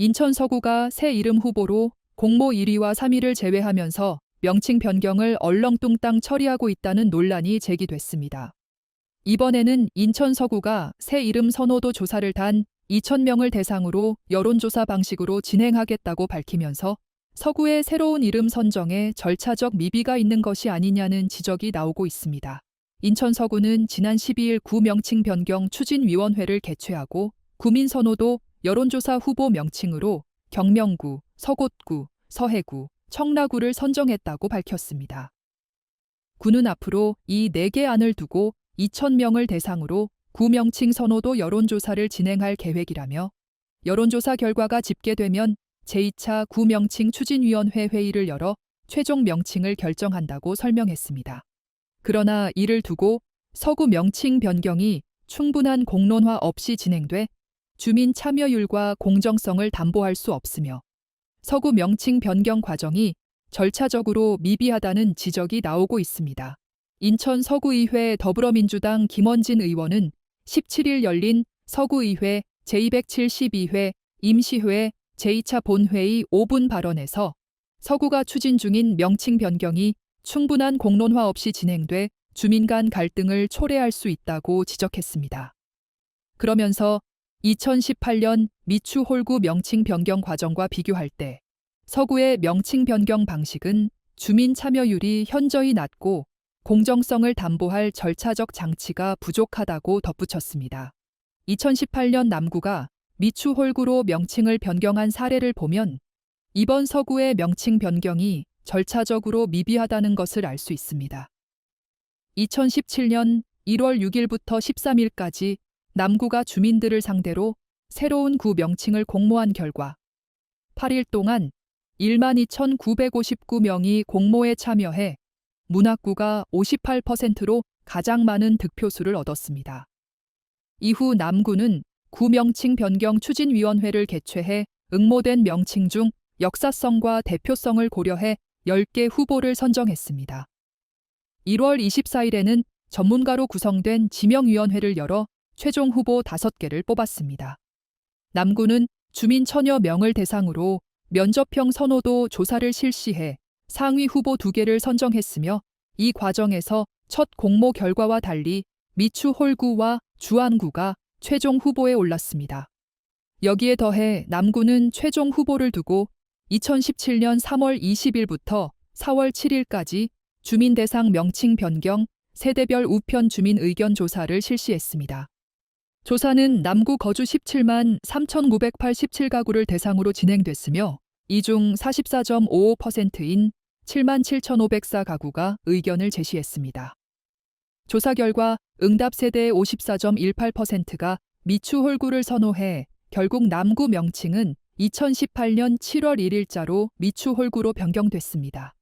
인천 서구가 새 이름 후보로 공모 1위와 3위를 제외하면서 명칭 변경을 얼렁뚱땅 처리하고 있다는 논란이 제기됐습니다. 이번에는 인천 서구가 새 이름 선호도 조사를 단 2,000명을 대상으로 여론조사 방식으로 진행하겠다고 밝히면서 서구의 새로운 이름 선정에 절차적 미비가 있는 것이 아니냐는 지적이 나오고 있습니다. 인천 서구는 지난 12일 구명칭 변경 추진위원회를 개최하고 구민선호도 여론조사 후보 명칭으로 경명구, 서곳구, 서해구, 청라구를 선정했다고 밝혔습니다. 구는 앞으로 이 4개 안을 두고 2,000명을 대상으로 구명칭 선호도 여론조사를 진행할 계획이라며 여론조사 결과가 집계되면 제2차 구명칭 추진위원회 회의를 열어 최종 명칭을 결정한다고 설명했습니다. 그러나 이를 두고 서구 명칭 변경이 충분한 공론화 없이 진행돼 주민 참여율과 공정성을 담보할 수 없으며 서구 명칭 변경 과정이 절차적으로 미비하다는 지적이 나오고 있습니다. 인천 서구의회 더불어민주당 김원진 의원은 17일 열린 서구의회 제272회 임시회 제2차 본회의 5분 발언에서 서구가 추진 중인 명칭 변경이 충분한 공론화 없이 진행돼 주민 간 갈등을 초래할 수 있다고 지적했습니다. 그러면서 2018년 미추 홀구 명칭 변경 과정과 비교할 때 서구의 명칭 변경 방식은 주민 참여율이 현저히 낮고 공정성을 담보할 절차적 장치가 부족하다고 덧붙였습니다. 2018년 남구가 미추 홀구로 명칭을 변경한 사례를 보면 이번 서구의 명칭 변경이 절차적으로 미비하다는 것을 알 수 있습니다. 2017년 1월 6일부터 13일까지 남구가 주민들을 상대로 새로운 구 명칭을 공모한 결과 8일 동안 12,959명이 공모에 참여해 문학구가 58%로 가장 많은 득표수를 얻었습니다. 이후 남구는 구명칭 변경 추진위원회를 개최해 응모된 명칭 중 역사성과 대표성을 고려해 10개 후보를 선정했습니다. 1월 24일에는 전문가로 구성된 지명위원회를 열어 최종 후보 5개를 뽑았습니다. 남구는 주민 천여 명을 대상으로 면접형 선호도 조사를 실시해 상위 후보 2개를 선정했으며 이 과정에서 첫 공모 결과와 달리 미추 홀구와 주안구가 최종 후보에 올랐습니다. 여기에 더해 남구는 최종 후보를 두고 2017년 3월 20일부터 4월 7일까지 주민 대상 명칭 변경 세대별 우편 주민 의견 조사를 실시했습니다. 조사는 남구 거주 17만 3,987가구를 대상으로 진행됐으며 이 중 44.55%인 7만 7,504가구가 의견을 제시했습니다. 조사 결과 응답 세대의 54.18%가 미추 홀구를 선호해 결국 남구 명칭은 2018년 7월 1일자로 미추 홀구로 변경됐습니다.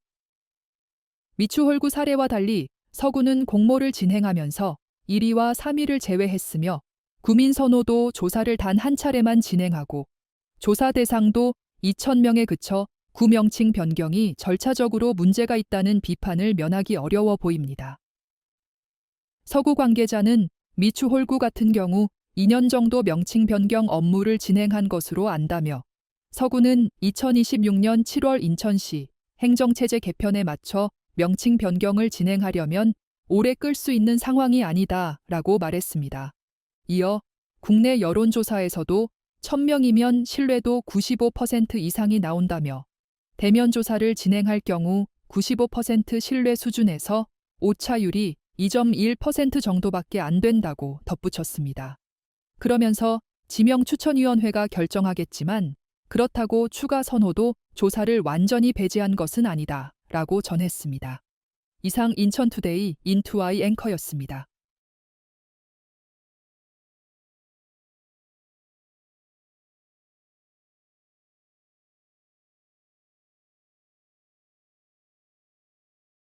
미추 홀구 사례와 달리 서구는 공모를 진행하면서 1위와 3위를 제외했으며 구민 선호도 조사를 단 한 차례만 진행하고 조사 대상도 2,000명에 그쳐 구명칭 변경이 절차적으로 문제가 있다는 비판을 면하기 어려워 보입니다. 서구 관계자는 미추 홀구 같은 경우 2년 정도 명칭 변경 업무를 진행한 것으로 안다며 서구는 2026년 7월 인천시 행정체제 개편에 맞춰 명칭 변경을 진행하려면 오래 끌 수 있는 상황이 아니다 라고 말했습니다. 이어 국내 여론조사에서도 1000명이면 신뢰도 95% 이상이 나온다며 대면 조사를 진행할 경우 95% 신뢰 수준에서 오차율이 2.1% 정도밖에 안 된다고 덧붙였습니다. 그러면서 지명 추천위원회가 결정하겠지만 그렇다고 추가 선호도 조사를 완전히 배제한 것은 아니다 라고 전했습니다. 이상 인천투데이 인투아이 앵커였습니다.